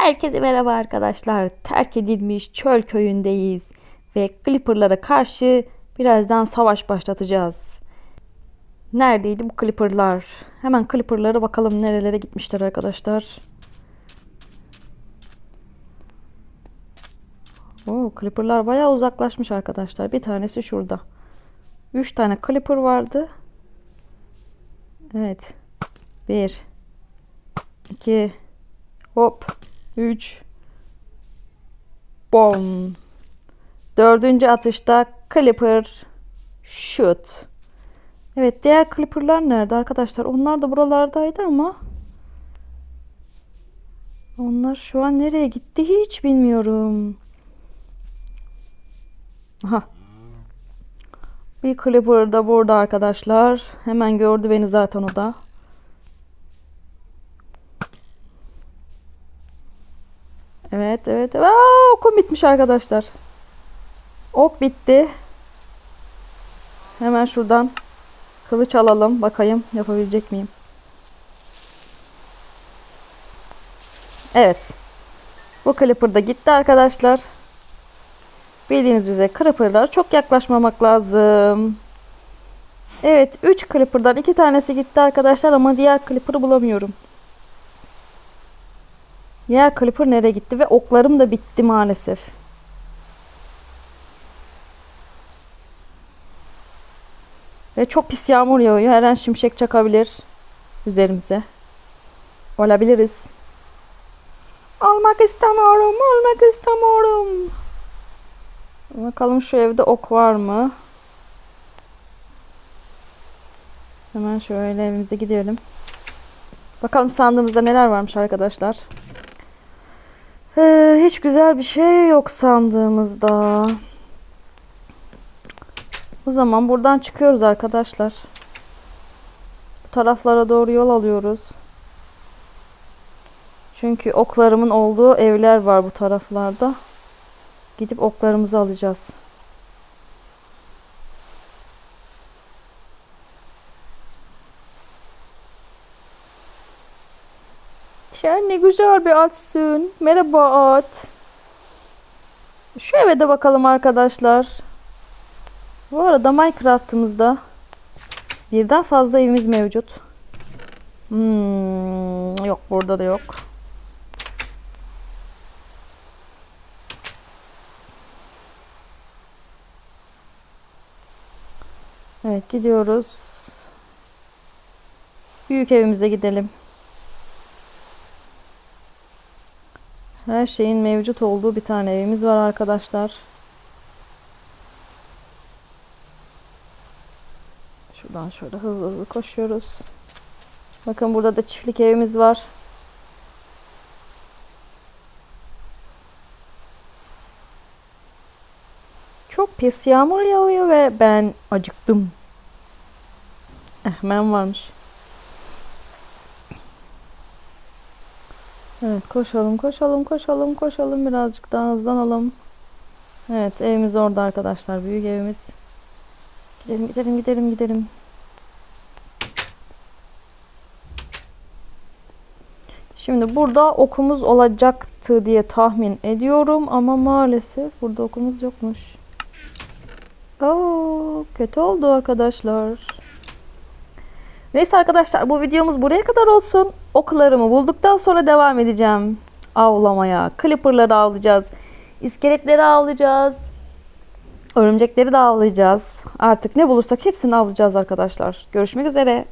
Herkese merhaba arkadaşlar. Terk edilmiş çöl köyündeyiz ve Clipper'lara karşı birazdan savaş başlatacağız. Neredeydi bu Clipper'lar? Hemen Clipper'lara bakalım nerelere gitmişler arkadaşlar. Oo, Clipper'lar bayağı uzaklaşmış arkadaşlar. Bir tanesi şurada. 3 tane Clipper vardı. Evet. 1 2 Hop. 3 Bom. Dördüncü atışta Clipper Shoot. Evet diğer Clipper'lar nerede arkadaşlar? Onlar da buralardaydı ama onlar şu an nereye gitti hiç bilmiyorum. Aha. Bir Clipper da burada arkadaşlar. Hemen gördü beni zaten o da. Evet evet. Aa, okum bitmiş arkadaşlar. Ok bitti. Hemen şuradan kılıç alalım. Bakayım yapabilecek miyim? Evet. Bu Clipper da gitti arkadaşlar. Bildiğiniz üzere Clipper'lara çok yaklaşmamak lazım. Evet 3 Clipper'dan 2 tanesi gitti arkadaşlar ama diğer Clipper'ı bulamıyorum. Diğer Clipper nereye gitti ve oklarım da bitti maalesef. Ve çok pis yağmur yağıyor. Her an şimşek çakabilir üzerimize. Olabiliriz. Almak istemiyorum, almak istemiyorum. Bakalım şu evde ok var mı? Hemen şöyle evimize gidelim. Bakalım sandığımızda neler varmış arkadaşlar. Hiç güzel bir şey yok sandığımızda. O zaman buradan çıkıyoruz arkadaşlar. Bu taraflara doğru yol alıyoruz. Çünkü oklarımın olduğu evler var bu taraflarda. Gidip oklarımızı alacağız. Sen ne güzel bir atsın. Merhaba at. Şu eve de bakalım arkadaşlar. Bu arada Minecraft'ımızda birden fazla evimiz mevcut. Hmm, yok burada da yok. Evet gidiyoruz. Büyük evimize gidelim. Her şeyin mevcut olduğu bir tane evimiz var arkadaşlar. Şuradan şöyle hızlı hızlı koşuyoruz. Bakın burada da çiftlik evimiz var. Çok pis yağmur yağıyor ve ben acıktım. Ehmen varmış. Evet koşalım koşalım koşalım koşalım birazcık daha hızlanalım. Evet evimiz orada arkadaşlar büyük evimiz. Gidelim gidelim gidelim gidelim. Şimdi burada okumuz olacaktı diye tahmin ediyorum ama maalesef burada okumuz yokmuş. Oo, kötü oldu arkadaşlar. Neyse arkadaşlar bu videomuz buraya kadar olsun. Oklarımı bulduktan sonra devam edeceğim avlamaya. Clipper'ları avlayacağız. İskeletleri avlayacağız. Örümcekleri de avlayacağız. Artık ne bulursak hepsini avlayacağız arkadaşlar. Görüşmek üzere.